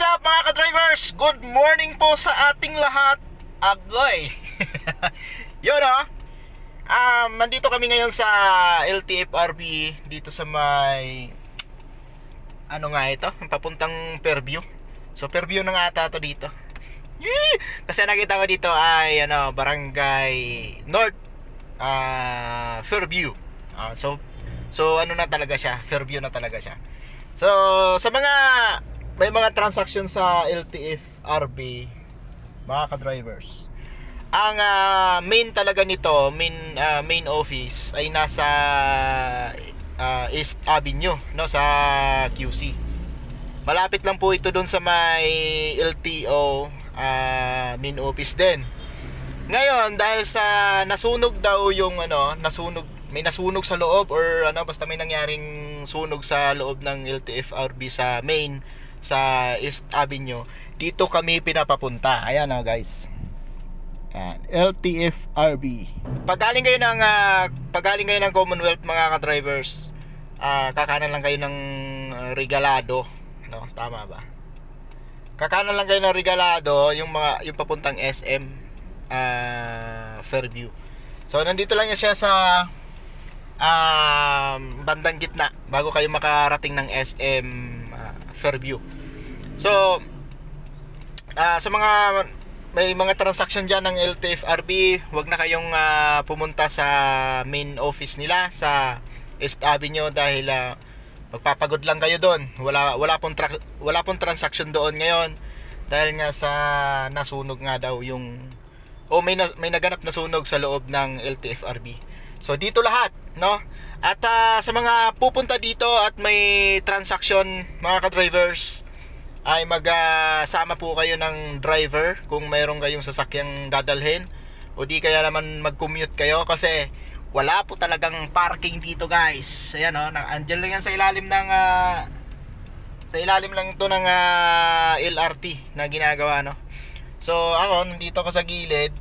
What's up mga ka-drivers? Good morning po sa ating lahat. Agoy. Yun oh. Um, nandito kami ngayon sa LTFRB dito sa may ano nga ito? Papuntang Fairview. So Fairview na nga ata to dito. Yee! Kasi nakita ko dito ay ano, Barangay North ah Fairview. Ah, so so ano na talaga siya? Fairview na talaga siya. So sa mga may mga transaction sa LTF RB mga ka-drivers. Ang ah, main talaga nito, main ah, main office ay nasa ah, East Avenue, no, sa QC. Malapit lang po ito doon sa may LTO ah, main office din. Ngayon, dahil sa nasunog daw yung ano, nasunog, may nasunog sa loob or ano, basta may nangyaring sunog sa loob ng LTFRB sa main sa East Avenue, dito kami pinapapunta. Ayan oh, guys. Ayan, LTFRB. Pag galing kayo ng ah, pag galing kayo ng Commonwealth mga ka-drivers, ah, kakanan lang kayo ng ah, regalado, no? Tama ba? Kakanan lang kayo ng regalado, yung mga yung papuntang SM ah, Fairview. So nandito lang siya sa um, bandang gitna bago kayo makarating ng SM ah, Fairview. So ah, sa mga may mga transaction dyan ng LTFRB, wag na kayong ah, pumunta sa main office nila sa East Avenue dahil ah, magpapagod lang kayo doon. Wala wala pong tra- wala pong transaction doon ngayon dahil nga sa nasunog nga daw yung o may na, may naganap na sunog sa loob ng LTFRB. So dito lahat, no? At ah, sa mga pupunta dito at may transaction mga ka-drivers ay magsama po kayo ng driver kung mayroon kayong sasakyang dadalhin o di kaya naman mag-commute kayo kasi wala po talagang parking dito guys. Ayan oh, na andyan lang yan sa ilalim ng ah, sa ilalim lang ito ng ah, LRT na ginagawa no. So ako nandito ako sa gilid,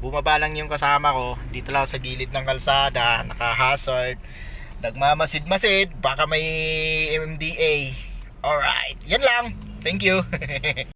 bumaba lang yung kasama ko, dito lang sa gilid ng kalsada, naka-hazard, nagmamasid-masid, baka may MMDA. Alright, yan lang. Thank you.